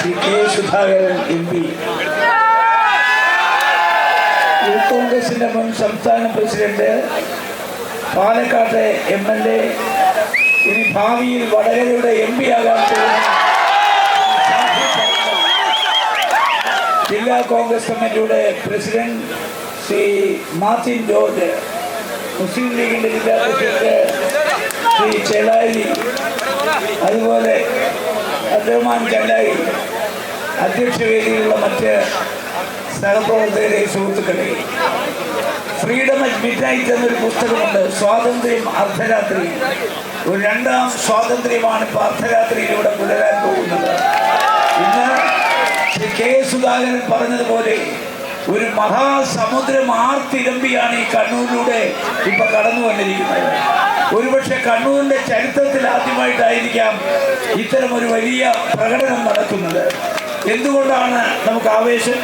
Shri K Sudhakaran M P. Youth കോൺഗ്രസിന്റെ മുൻ സംസ്ഥാന പ്രസിഡന്റ് പാലക്കാട്ടെ എം എൽ എ ഇനി ഭാവിയിൽ വടകരയുടെ എം പി ആകാൻ ജില്ലാ കോൺഗ്രസ് കമ്മിറ്റിയുടെ president Shri Martin George Muslim ലീഗിന്റെ ജില്ലാ പ്രസിഡന്റ് ശ്രീ ചേളാരി അതുപോലെ അബ്ദുറഹ്മാൻ അധ്യക്ഷ വേദിയിലുള്ള മറ്റ് സഹപ്രവർത്തകരെ സുഹൃത്തുക്കളെ. ഫ്രീഡം അറ്റ് മിഡ്നൈറ്റ് എന്നൊരു പുസ്തകമുണ്ട്. സ്വാതന്ത്ര്യം അർദ്ധരാത്രി. ഒരു രണ്ടാം സ്വാതന്ത്ര്യമാണ് ഇപ്പോൾ അർദ്ധരാത്രിയിലൂടെ പുലരാൻ പോകുന്നത്. ഇന്ന് ശ്രീ കെ സുധാകരൻ പറഞ്ഞതുപോലെ ഒരു മഹാസമുദ്രം ആർത്തിരമ്പിയാണ് ഈ കണ്ണൂരിലൂടെ ഇപ്പൊ കടന്നു വന്നിരിക്കുന്നത് കണ്ണൂരിന്റെ ചരിത്രത്തിൽ ആദ്യമായിട്ടായിരിക്കാം ഇത്തരം ഒരു വലിയ പ്രകടനം നടക്കുന്നത്. എന്തുകൊണ്ടാണ് നമുക്ക് ആവേശം?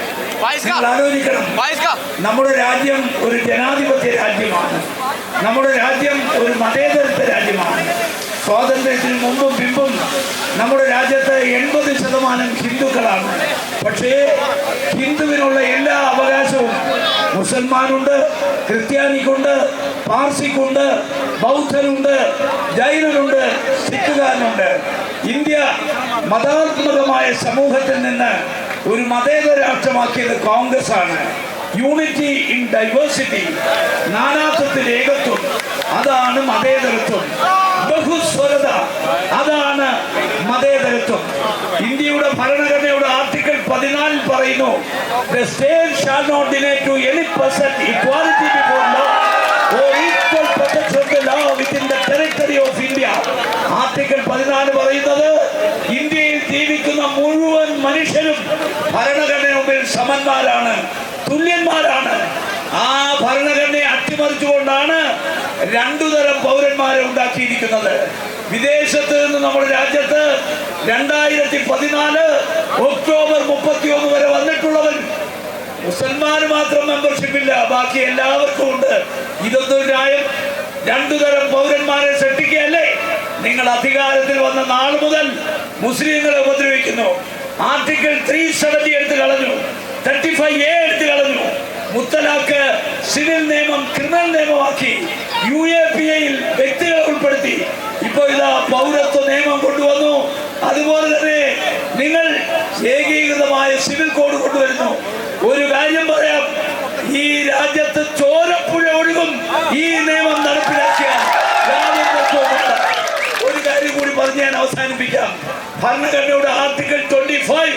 ആലോചിക്കണം. നമ്മുടെ രാജ്യം ഒരു ജനാധിപത്യ രാജ്യമാണ്. നമ്മുടെ രാജ്യം ഒരു മതേതരത്വ രാജ്യമാണ്. സ്വാതന്ത്ര്യത്തിന് മുമ്പും പിമ്പും നമ്മുടെ രാജ്യത്ത് എൺപത് ശതമാനം ഹിന്ദുക്കളാണ്. പക്ഷേ ഹിന്ദുവിനുള്ള എല്ലാ അവകാശവും മുസൽമാനുണ്ട് ക്രിസ്ത്യാനിക്കുണ്ട് പാർസിക്കുണ്ട് ബൗദ്ധനുണ്ട് ജൈനനുണ്ട് സിഖുകാരനുണ്ട്. ഇന്ത്യ മതാത്മകമായ സമൂഹത്തിൽ നിന്ന് ഒരു മതേതര രാഷ്ട്രമാക്കിയത് കോൺഗ്രസ് ആണ് യൂണിറ്റി ഇൻ ഡൈവേഴ്സിറ്റി നാനാത്വത്തിൽ ഏകത്വം അതാണ് മതേതരത്വം. ബഹുസ്വരത അതാണ് മതേതരത്വം. ഇന്ത്യയുടെ ഭരണഘടനയുടെ ആർട്ടിക്കിൾ പതിനാലിൽ പറയുന്നു the state shall not deny to any person equality before law protection the law within the territory article പതിനാല് പറയുന്നത് ഇന്ത്യയിൽ ജീവിക്കുന്ന മുഴുവൻ മനുഷ്യരും ഭരണഘടന മുമ്പിൽ സമന്മാരാണ് തുല്യന്മാരാണ്. ആ ഭരണഘടനയെ അട്ടിമറിച്ചുകൊണ്ടാണ് രണ്ടു തരം പൗരന്മാരെ ഉണ്ടാക്കിയിരിക്കുന്നത്. വിദേശത്ത് നിന്ന് നമ്മുടെ രാജ്യത്ത് രണ്ടായിരത്തി പതിനാല് ഒക്ടോബർ മുപ്പത്തി ഒന്ന് വരെ വന്നിട്ടുള്ളവർ മുസൽമാന് മാത്രം മെമ്പർഷിപ്പ് ഇല്ല ബാക്കി എല്ലാവർക്കും ഉണ്ട്. ഇതൊന്നും ന്യായം രണ്ടു തരം പൗരന്മാരെ സൃഷ്ടിക്കുകയല്ലേ? നിങ്ങൾ അധികാരത്തിൽ വന്ന നാൾ മുതൽ മുസ്ലിങ്ങളെ ഉപദ്രവിക്കുന്നു. ആർട്ടിക്കിൾ ത്രീ സെവന്റി എടുത്ത് കളഞ്ഞു. തേർട്ടി ഫൈവ് എ എടുത്ത് കളഞ്ഞു. മുത്തലാഖ് സിവിൽ നിയമം ക്രിമിനൽ നിയമമാക്കി. യു എ പി എയിൽ വ്യക്തികളെ ഉൾപ്പെടുത്തി. ഇപ്പൊ ഇതാ പൗരത്വ നിയമം കൊണ്ടുവന്നു. അതുപോലെ തന്നെ നിങ്ങൾ ഏകീകൃതമായ സിവിൽ കോഡ് കൊണ്ടുവരുന്നു. ഒരു കാര്യം പറയാം. ഈ രാജ്യത്ത് ചോരപ്പുഴ ഒഴുകും. ഈ നിയമം നടപ്പിലാക്കിയാൽ യാതൊരു പ്രശ്നവുമില്ല. ഒരു കാര്യം കൂടി ഞാൻ അവസാനിപ്പിക്കാം. ഭരണഘടനയുടെ article twenty five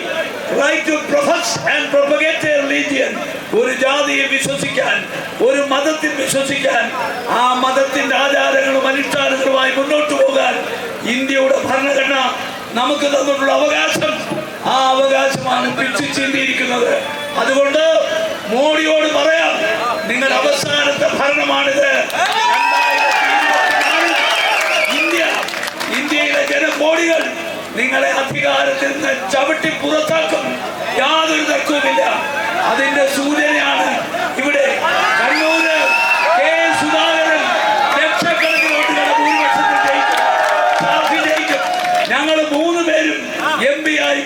right to profess and propagate ഒരു ജാതിയെ വിശ്വസിക്കാൻ ഒരു മതത്തിൽ വിശ്വസിക്കാൻ ആ മതത്തിന്റെ ആചാരങ്ങളും അനുഷ്ഠാനങ്ങളുമായി മുന്നോട്ട് പോകാൻ ഇന്ത്യയുടെ ഭരണഘടന നമുക്ക് തന്നിട്ടുള്ള അവകാശം. ആ അവകാശമാണ് പിടിച്ചു ചീന്തിയിരിക്കുന്നത് അതുകൊണ്ട് മോഡിയോട് പറയാം നിങ്ങൾ അവസാനത്തെ ഭരണമാണിത് രണ്ടായിരത്തി ഇരുപത്തിനാലിൽ ഇന്ത്യ ഇന്ത്യയിലെ ജനകോടികൾ നിങ്ങളെ അധികാരത്തിൽ നിന്ന് ചവിട്ടി പുറത്താക്കും. യാതൊരു തർക്കവുമില്ല. അതിന്റെ സൂചനയാണ് ഇവിടെ സുധാകരൻ ജയിക്കും. ഞങ്ങൾ പേരും ആയി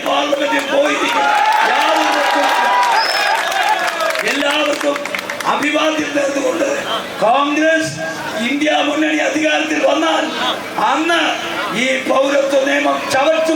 എല്ലാവർക്കും അഭിവാദ്യം നേർന്നുകൊണ്ട് കോൺഗ്രസ് ഇന്ത്യ മുന്നണി അധികാരത്തിൽ വന്നാൽ അന്ന് ഈ പൗരത്വ നിയമം ചവച്ചു